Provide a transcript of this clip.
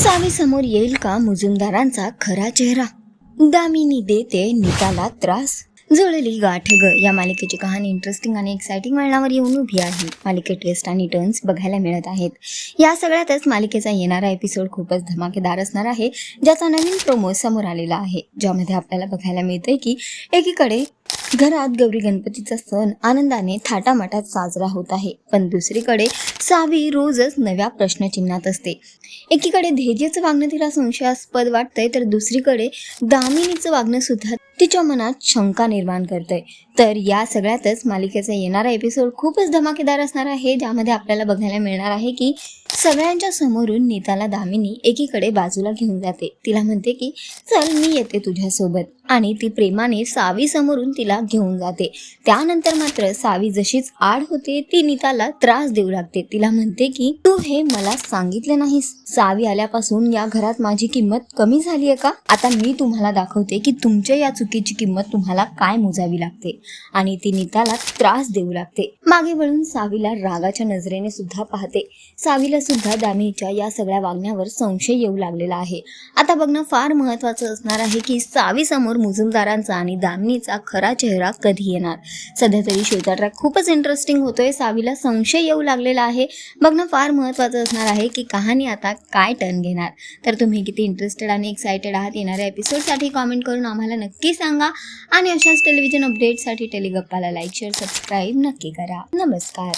सावी समोर येईल का मुजुमदारांचा खरा चेहरा? दामिनी देते निकाला त्रास. जुळली गाठ ग या मालिकेची कहाणी इंटरेस्टिंग आणि एक्साइटिंग वळणावर येऊन उभी आहे. मालिकेत ट्विस्ट आणि टर्न्स बघायला मिळत आहेत. या सगळ्यातच मालिकेचा येणारा एपिसोड खूपच धमाकेदार असणार आहे ज्याचा नवीन प्रोमो समोर आलेला आहे. ज्यामध्ये आपल्याला बघायला मिळतंय की एकीकडे घरात गौरी गणपतीचा सण आनंदाने थाटामाटात साजरा होत आहे पण दुसरीकडे सावी रोजच नव्या प्रश्नचिन्हात असते. एकीकडे ध्येजेचं वागणं तिला संशयास्पद वाटतंय तर दुसरीकडे दामिनीचं वागणं सुद्धा तिच्या मनात शंका निर्माण करतंय. तर या सगळ्यातच मालिकेचा येणारा एपिसोड खूपच धमाकेदार असणार आहे ज्यामध्ये आपल्याला बघायला मिळणार आहे की सगळ्यांच्या समोरून नीताला दामिनी एकीकडे बाजूला घेऊन जाते. तिला म्हणते की चल मी येते तुझ्यासोबत. आणि ती प्रेमाने सावी समोरून तिला घेऊन जाते. त्यानंतर मात्र सावी जशीच आड होते ती नीताला त्रास देऊ लागते. तिला म्हणते की तू हे मला सांगितले नाहीस. सावी आल्यापासून या घरात माझी किंमत कमी झाली आहे का? आता मी तुम्हाला दाखवते की तुमच्या या चुकीची किंमत तुम्हाला काय मोजावी लागते आणि ती नीताला त्रास देऊ लागते. मागे वळून सावीला रागाच्या नजरेने सुद्धा पाहते. सावीला सुद्धा दामिनीच्या या सगळ्या वागण्यावर संशय येऊ लागलेला आहे. आता बघणं फार महत्वाचं असणार आहे की सावी समोर मुजुमदारांचा आणि दामिनीचा खरा चेहरा कधी येणार? सध्या तरी शोचा खूपच इंटरेस्टिंग होतोय. सावीला संशय येऊ लागलेला आहे. बघणं फार महत्त्वाचं असणार आहे की कहाणी आता काय टर्न घेणार. तर तुम्ही किती इंटरेस्टेड आणि एक्सायटेड आहात येणाऱ्या एपिसोडसाठी कॉमेंट करून आम्हाला नक्की सांगा. आणि अशाच टेलिव्हिजन अपडेटसाठी टेलिगप्पाला लाईक शेअर सबस्क्राईब नक्की करा. नमस्कार.